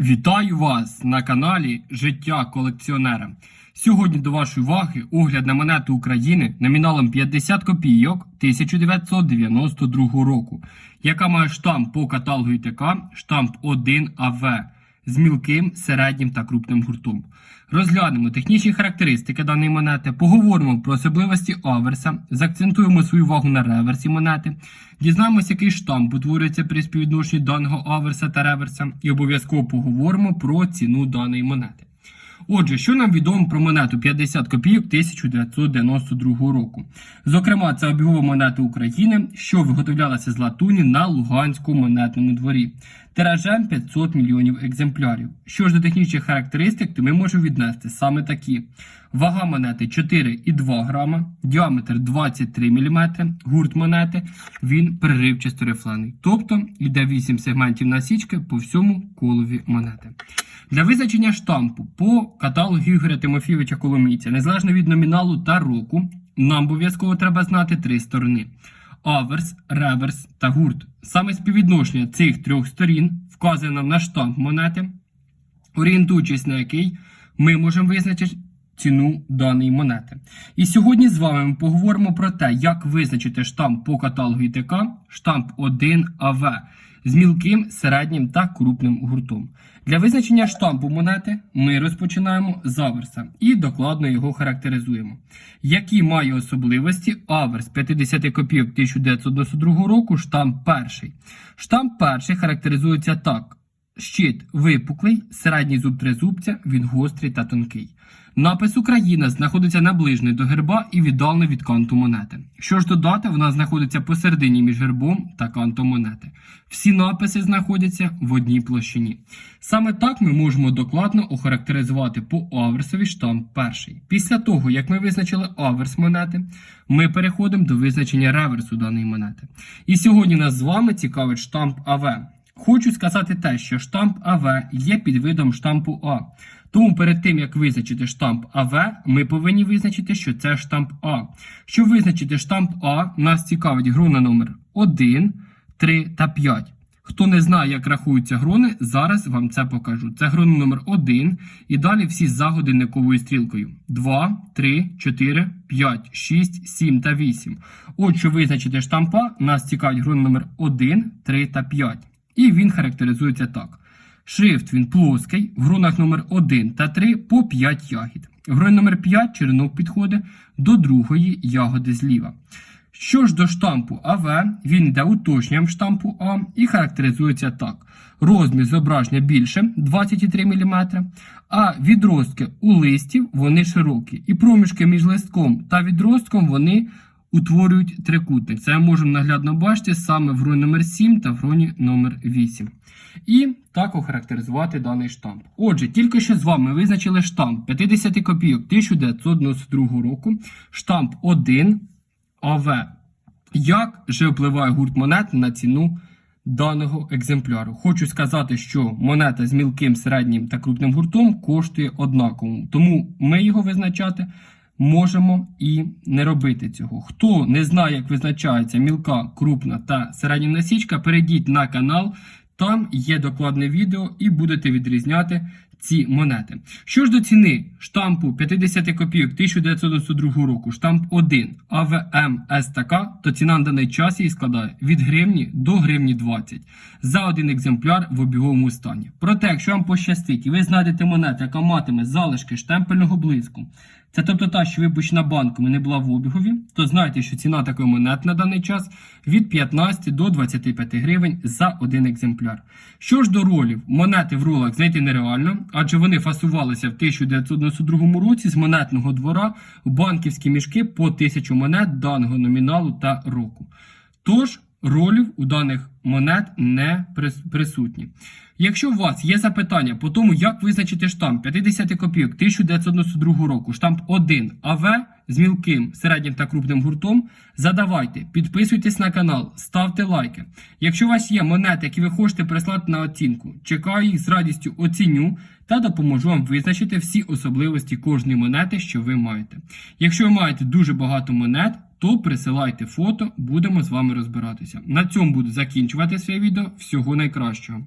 Вітаю вас на каналі Життя колекціонера. Сьогодні до вашої уваги огляд на монету України номіналом 50 копійок 1992 року, яка має штамп по каталогу ІТК, штамп 1 АВ з мілким, середнім та крупним гуртом. Розглянемо технічні характеристики даної монети, поговоримо про особливості аверса, заакцентуємо свою увагу на реверсі монети, дізнаємося, який штамп утворюється при співвідношенні даного аверса та реверса, і обов'язково поговоримо про ціну даної монети. Отже, що нам відомо про монету 50 копійок 1992 року? Зокрема, це обігова монета України, що виготовлялася з латуні на Луганському монетному дворі. Тиражем 500 мільйонів екземплярів. Що ж до технічних характеристик, то ми можемо віднести саме такі: вага монети 4,2 грама, діаметр 23 мм, гурт монети, він переривчасто рифлений. Тобто йде 8 сегментів насічки по всьому колові монети. Для визначення штампу по каталогу Ігоря Тимофійовича Коломійця, незалежно від номіналу та року, нам обов'язково треба знати три сторони: аверс, реверс та гурт. Саме співвідношення цих трьох сторін вказує нам на штамп монети, орієнтуючись на який ми можемо визначити ціну даної монети. І сьогодні з вами ми поговоримо про те, як визначити штамп по каталогу ІТК, штамп 1 АВ з мілким, середнім та крупним гуртом. Для визначення штампу монети ми розпочинаємо з аверса і докладно його характеризуємо. Які має особливості аверс 50 копійок 1992 року, штамп перший. Штамп перший характеризується так. Щит випуклий, середній зуб тризубця, він гострий та тонкий. Напис Україна знаходиться наближений до герба і віддалено від канту монети. Що ж додати, вона знаходиться посередині між гербом та кантом монети. Всі написи знаходяться в одній площині. Саме так ми можемо докладно охарактеризувати по аверсові штамп перший. Після того, як ми визначили аверс монети, ми переходимо до визначення реверсу даної монети. І сьогодні нас з вами цікавить штамп АВ. Хочу сказати те, що штамп АВ є підвидом штампу А. Тому перед тим, як визначити штамп АВ, ми повинні визначити, що це штамп А. Щоб визначити штамп А, нас цікавить грона номер 1, 3 та 5. Хто не знає, як рахуються грони, зараз вам це покажу. Це грона номер 1 і далі всі за годинниковою стрілкою. 2, 3, 4, 5, 6, 7 та 8. От що визначити штамп А, нас цікавить грона номер 1, 3 та 5. І він характеризується так. Шрифт він плоский, в гронах номер 1 та 3 по 5 ягід. В гроні номер 5 черенок підходить до другої ягоди зліва. Що ж до штампу АВ, він йде уточненням штампу А і характеризується так. Розмір зображення більше 23 мм, а відростки у листів вони широкі. І проміжки між листком та відростком вони утворюють трикутник. Це можемо наглядно бачити саме в гроні номер 7 та в гроні номер 8. І так охарактеризувати даний штамп. Отже, тільки що з вами визначили штамп 50 копійок 1992 року, штамп 1 АВ. Як же впливає гурт монет на ціну даного екземпляру? Хочу сказати, що монета з мілким, середнім та крупним гуртом коштує однаково, тому ми його визначати можемо і не робити цього. Хто не знає, як визначається мілка, крупна та середня насічка, перейдіть на канал. Там є докладне відео і будете відрізняти ці монети. Що ж до ціни штампу 50 копійок 1992 року, штамп 1 АВМ СТК, то ціна на даний час її складає від гривні до гривні 20 за один екземпляр в обіговому стані. Проте, якщо вам пощастить і ви знайдете монету, яка матиме залишки штемпельного блиску, це тобто та, що випущена банком і не була в обігові, то знайте, що ціна такої монети на даний час від 15 до 25 гривень за один екземпляр. Що ж до ролів, монети в ролах знайти нереально, адже вони фасувалися в 1992 році з монетного двора в банківські мішки по 1000 монет даного номіналу та року. Тож ролів у даних монет не присутні. Якщо у вас є запитання по тому, як визначити штамп 50 копійок 1992 року, штамп 1 АВ з мілким, середнім та крупним гуртом, задавайте, підписуйтесь на канал, ставте лайки. Якщо у вас є монети, які ви хочете прислати на оцінку, чекаю їх з радістю оціню та допоможу вам визначити всі особливості кожної монети, що ви маєте. Якщо ви маєте дуже багато монет, то присилайте фото, будемо з вами розбиратися. На цьому буду закінчувати своє відео. Всього найкращого.